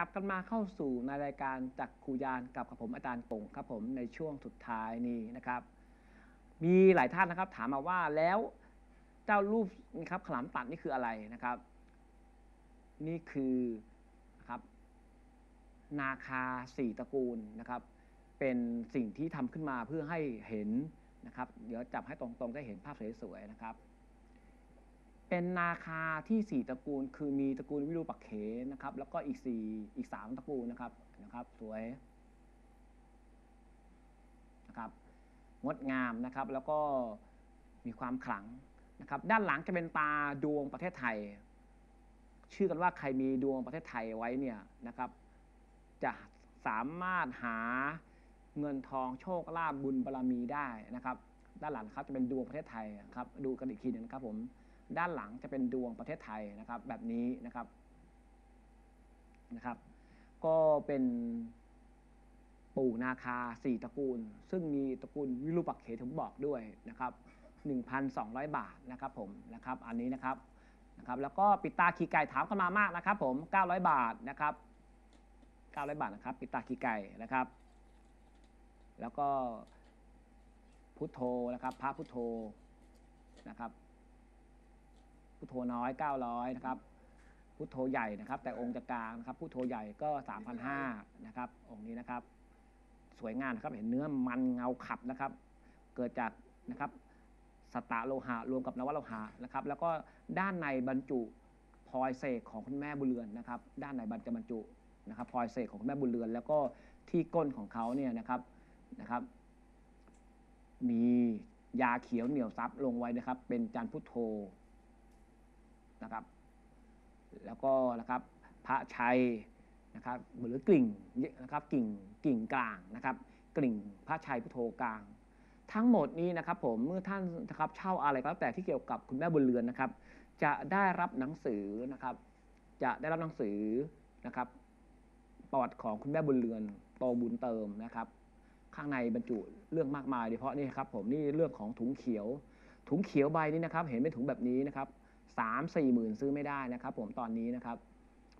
ลับกันมาเข้าสู่ในรายการจักคูยานกับกับผมอาจารย์ปงครับผมในช่วงสุดท้ายนี้นะครับ มีหลายท่านนะครับ ถามมาว่าแล้วเจ้ารูปนะครับขลามตัดนี่คืออะไรนะครับ นี่คือนะครับนาคาสี่ตระกูลนะครับ เป็นสิ่งที่ทำขึ้นมาเพื่อให้เห็นนะครับ เดี๋ยวจับให้ตรงๆได้เห็นภาพสวยๆนะครับ เป็นนาคาที่สี่ตระกูล คือมีตระกูลวิรูปักเขนะครับ แล้วก็อีกสี่อีกสามตระกูลนะครับนะครับ สวยนะครับงดงามนะครับ แล้วก็มีความขลังนะครับ ด้านหลังจะเป็นตาดวงประเทศไทย ชื่อกันว่าใครมีดวงประเทศไทยไว้เนี่ยนะครับ จะสามารถหาเงินทองโชคลาภบุญบารมีได้นะครับ ด้านหลังครับจะเป็นดวงประเทศไทยครับ ดูกันอีกทีนึงนะครับผม ด้านหลังจะเป็นดวงประเทศไทยนะครับแบบนี้นะครับนะครับ ก็เป็นปู่นาคาสี่ตระกูล ซึ่งมีตระกูลวิรูปักเขถึงบอกด้วยนะครับ1,200 บาทนะครับผมนะครับอันนี้นะครับนะครับ แล้วก็ปิดตาขีไก่ถามกันมามากนะครับ ผม 900 บาทนะครับ 900 บาทนะครับ ปิดตาขีไก่นะครับ แล้วก็พุทโธนะครับ พระพุทโธนะครับ พุทโธน้อย 900นะครับพุทโธใหญ่นะครับ แต่องค์จะกลางนะครับพุทโธใหญ่ก็ 3,500นะครับ องค์นี้นะครับ สวยงามนะครับเห็นเนื้อมันเงาขับนะครับ เกิดจากนะครับสตะโลหะรวมกับนวโลหะนะครับ แล้วก็ด้านในบรรจุพลอยเสกของคุณแม่บุเรือนนะครับ ด้านในบรรจะบรรจุนะครับพลอยเสกของคุณแม่บุเรือน แล้วก็ที่ก้นของเขาเนี่ยนะครับนะครับ มียาเขียวเหนียวซับลงไว้นะครับ เป็นจันพุทโธ นะครับ แล้วก็นะครับพระชัยนะครับหรือกลิ่งนะครับกิ่งกิ่งกลางนะครับ กลิ่งพระชัยพุทโธกลาง ทั้งหมดนี้นะครับผมเมื่อท่านนะครับเช่าอะไรก็แล้วแต่ที่เกี่ยวกับคุณแม่บุญเรือนนะครับ จะได้รับหนังสือนะครับ จะได้รับหนังสือนะครับประวัติของคุณแม่บุญเรือนโตบุญเติมนะครับ ข้างในบรรจุเรื่องมากมายโดยเฉพาะนี่ครับผมนี่เรื่องของถุงเขียว ถุงเขียวใบนี้นะครับ เห็นเป็นถุงแบบนี้นะครับ สามสี่หมื่นซื้อไม่ได้นะครับ ผมตอนนี้นะครับ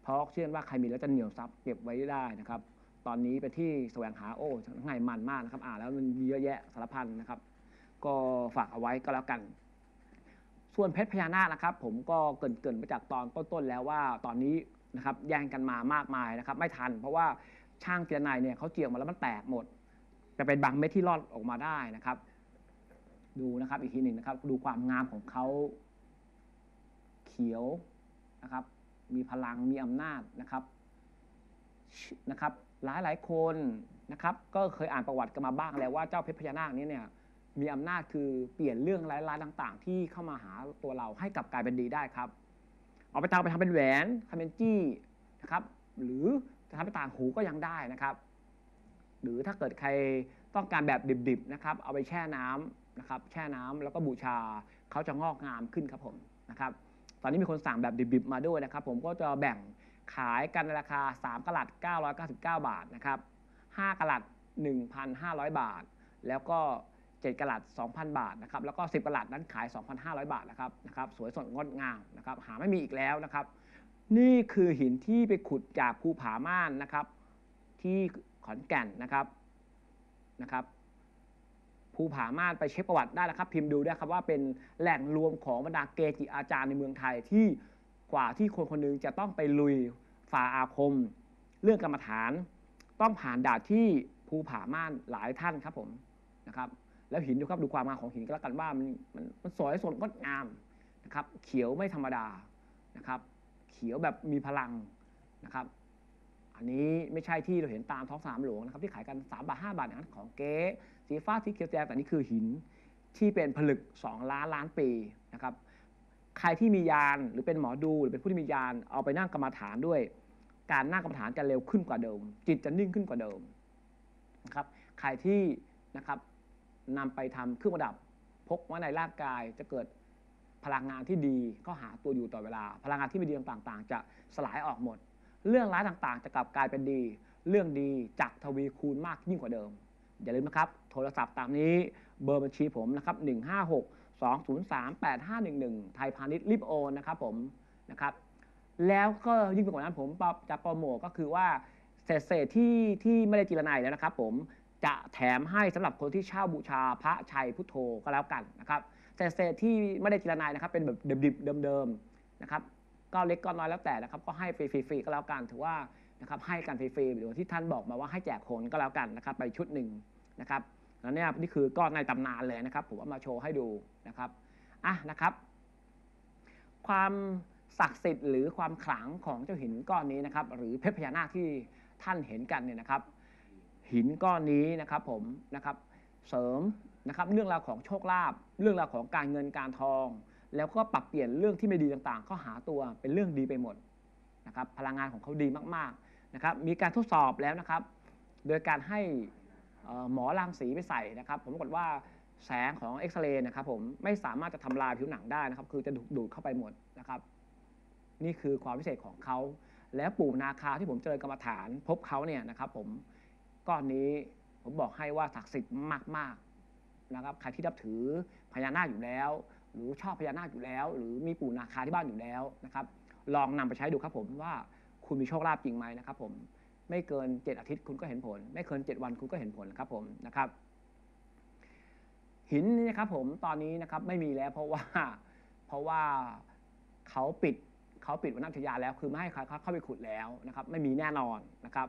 เพราะเชื่อว่าใครมีแล้วจะเหนียวซับเก็บไว้ได้นะครับ ตอนนี้ไปที่แสวงหาโอ้ข้างในมันมากนะครับ อ่านแล้วมันเยอะแยะสารพันนะครับ ก็ฝากเอาไว้ก็แล้วกัน ส่วนเพชรพญานาคนะครับ ผมก็เกินเกินไปจากตอนต้นๆแล้วว่าตอนนี้นะครับแย่งกันมามากมายนะครับ ไม่ทัน เพราะว่าช่างเจียนายเนี่ยเขาเจียวมาแล้วมันแตกหมดแต่เป็นบางเม็ดที่รอดออกมาได้นะครับ ดูนะครับอีกทีหนึ่งนะครับ ดูความงามของเขา ขียวนะครับ มีพลังมีอำนาจนะครับนะครับหลายหลายๆคนนะครับก็เคยอ่านประวัติกันมาบ้างแล้วว่าเจ้าเพชรพญานาคนี้เนี่ยมีอำนาจคือเปลี่ยนเรื่องร้ายๆต่าง ๆ ที่เข้ามาหาตัวเราให้กลับกลายเป็นดีได้ครับ เอาไปทำไปทำเป็นแหวนทำเป็นจี้นะครับ หรือจะทำเป็นต่างหูก็ยังได้นะครับ หรือถ้าเกิดใครต้องการแบบดิบๆนะครับ เอาไปแช่น้ำนะครับ แช่น้ำแล้วก็บูชาเขาจะงอกงามขึ้นครับผมนะครับ ตอนนี้มีคนสั่งแบบดิบๆมาด้วยนะครับ ผมก็จะแบ่งขายกันในราคา 3กะลัด999 บาทนะครับ5กะลัด1,500 บาท แล้วก็ 7กะลัด2,000 บาทนะครับแล้วก็ 10กะลัดนั้นขาย 2,500 บาทนะครับนะครับสวยสดงดงามนะครับหาไม่มีอีกแล้วนะครับ นี่คือหินที่ไปขุดจากภูผาม่านนะครับ ที่ขอนแก่นนะครับนะครับ ภูผาม่านไปเช็คประวัติได้นะครับ พิมพ์ดูได้ครับว่าเป็นแหล่งรวมของบรรดาเกจิอาจารย์ในเมืองไทยที่กว่าที่คนคนหนึงจะต้องไปลุยฝ่าอาคม เรื่องกรรมฐาน ต้องผ่านด่านที่ภูผาม่านหลายท่านครับผมนะครับ แล้วหินดูครับดูความงามของหินก็แล้วกันว่ามันมันมันสวยสดงดงามนะครับ เขียวไม่ธรรมดานะครับ เขียวแบบมีพลังนะครับ อันนี้ไม่ใช่ที่เราเห็นตามท้องสามหลวงนะครับที่ขายกัน 3 บาท 5 บาทอย่างนั้นของเก๊สีฟ้าสีเขียวแดงแต่นี่คือหินที่เป็นผลึก 2 ล้านล้านปีนะครับใครที่มียานหรือเป็นหมอดูหรือเป็นผู้ที่มียานเอาไปนั่งกรรมฐานด้วย การนั่งกรรมฐานจะเร็วขึ้นกว่าเดิม จิตจะนิ่งขึ้นกว่าเดิมนะครับใครที่นะครับนำไปทำเครื่องประดับพกไว้ในร่างกายจะเกิดพลังงานที่ดีก็หาตัวอยู่ต่อเวลา พลังงานที่ไม่ดีต่างๆ จะสลายออกหมด เรื่องร้ายต่างๆ จะกลับกลายเป็นดี เรื่องดีจักทวีคูณมากยิ่งกว่าเดิม อย่าลืมนะครับ โทรศัพท์ตามนี้เบอร์บัญชีผมนะครับ 156 203 8511 ไทยพาณิชย์รีบโอนนะครับผมนะครับ แล้วก็ยิ่งไปกว่านั้นผมจะโปรโมทก็คือว่าเศษเศษที่ที่ไม่ได้จีรนัยแล้วนะครับ ผมจะแถมให้สำหรับคนที่เช่าบูชาพระชัยพุทโธก็แล้วกันนะครับเศษเศษที่ไม่ได้จีรนัยนะครับ เป็นแบบดิบๆเดิมๆนะครับ ก็เล็กก็น้อยแล้วแต่นะครับ ก็ให้ฟรีๆก็แล้วกันถือว่านะครับให้กันฟรีๆหรือว่ที่ท่านบอกมาว่าให้แจกคนก็แล้วกันนะครับ ไปชุดหนึ่งนะครับแล้วเนี่ยนี่คือก้อนในตำนานเลยนะครับ ผมเอามาโชว์ให้ดูนะครับอะนะครับ ความศักดิ์สิทธิ์หรือความขลังของเจ้าหินก้อนนี้นะครับ หรือเพชรพญานาคที่ท่านเห็นกันเนี่ยนะครับ หินก้อนนี้นะครับผมนะครับเสริมนะครับเรื่องราวของโชคลาภเรื่องราวของการเงินการทอง แล้วก็ปรับเปลี่ยนเรื่องที่ไม่ดีต่างๆ ก็หาตัวเป็นเรื่องดีไปหมดนะครับพลังงานของเขาดีมากๆนะครับมีการทดสอบแล้วนะครับ โดยการให้หมอรังสีไปใส่นะครับ ผมปรากว่าแสงของเอ็กซเรย์นะครับผมไม่สามารถจะทำลายผิวหนังได้นะครับ คือจะดูดดูดเข้าไปหมดนะครับ นี่คือความพิเศษของเขา และปู่นาคาที่ผมเจอกรรมฐาน พบเขาเนี่ยนะครับ ผมก้อนนี้ผมบอกให้ว่าศักดิ์สิทธิ์มากๆนะครับ ใครที่นับถือพญานาคอยู่แล้ว หรือชอบพญานาคอยู่แล้ว หรือมีปู่นาคาที่บ้านอยู่แล้วนะครับ ลองนำไปใช้ดูครับผมว่าคุณมีโชคลาภจริงไหมนะครับ ผมไม่เกิน 7 อาทิตย์คุณก็เห็นผล ไม่เกิน 7 วันคุณก็เห็นผลครับผมนะครับ หินนี่นะครับผมตอนนี้นะครับไม่มีแล้วเพราะว่าเพราะว่าเขาปิดเขาปิดวันนักทยาแล้ว คือไม่ให้ใครเข้าไปขุดแล้วนะครับ ไม่มีแน่นอนนะครับ